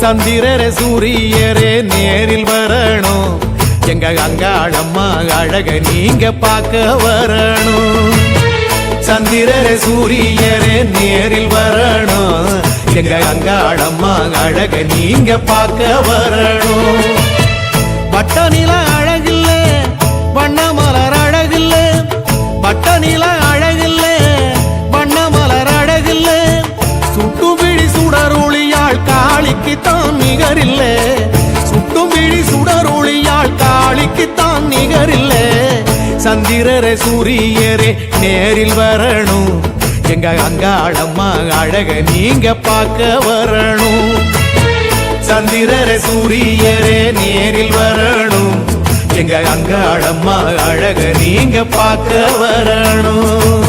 சந்திரரே சூரியரே நேரில் வரணும். எங்க அங்காளம்மா அழக நீங்க பார்க்க வரணும். சந்திரரே சூரியரே நேரில் வரணும். எங்க அங்காளம்மா அழக நீங்க பார்க்க வரணும். காளிக்குத்தான் நிகரில்ல. சுட்டும் விழி சுடரொளியாள் காளிக்கு தான் நிகரில்ல. சந்திரரே சூரியரே நேரில் வரணும். எங்க அங்காளம்மா அழக நீங்க பார்க்க வரணும். சந்திரரே சூரியரே நேரில் வரணும். எங்க அங்காளம்மா அழக நீங்க பார்க்க வரணும்.